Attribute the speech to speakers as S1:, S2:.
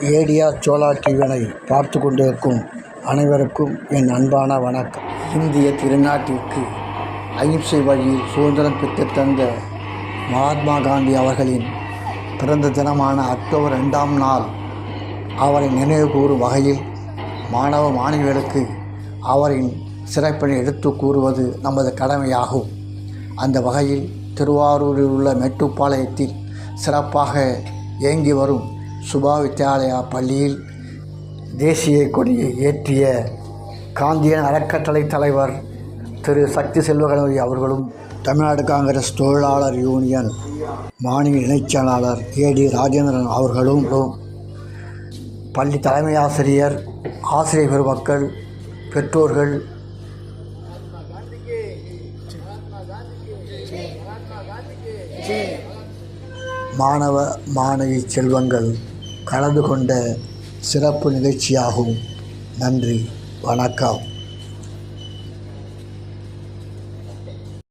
S1: ஏடியா சோலா டிவியினை பார்த்து கொண்டிருக்கும் அனைவருக்கும் என் அன்பான வணக்கம். இந்திய திருநாட்டிற்கு அகிம்சை வழியில் சுதந்திரம் பெற்றுத் தந்த மகாத்மா காந்தி அவர்களின் பிறந்த தினமான அக்டோபர் ரெண்டாம் நாள் அவரை நினைவு கூறும் வகையில் மாணவ மாணவிகளுக்கு அவரின் சிறப்பினை எடுத்து கூறுவது நமது கடமையாகும். அந்த வகையில் திருவாரூரில் உள்ள மெட்டுப்பாளையத்தில் சிறப்பாக இயங்கி வரும் சுபா வித்யாலயா பள்ளியில் தேசிய கொடியை ஏற்றிய காந்தியன் அறக்கட்டளை தலைவர் திரு. சக்தி செல்வகணபதி அவர்களும் தமிழ்நாடு காங்கிரஸ் தொழிலாளர் யூனியன் மாநில இணைச் செயலாளர் ஏடி ராஜேந்திரன் அவர்களும் பள்ளி தலைமை ஆசிரியர் ஆசிரியர் பெருமக்கள் பெற்றோர்கள் மாணவ மாணவி செல்வங்கள் கலந்து கொண்ட சிறப்பு நிகழ்ச்சியாகும். நன்றி. வணக்கம்.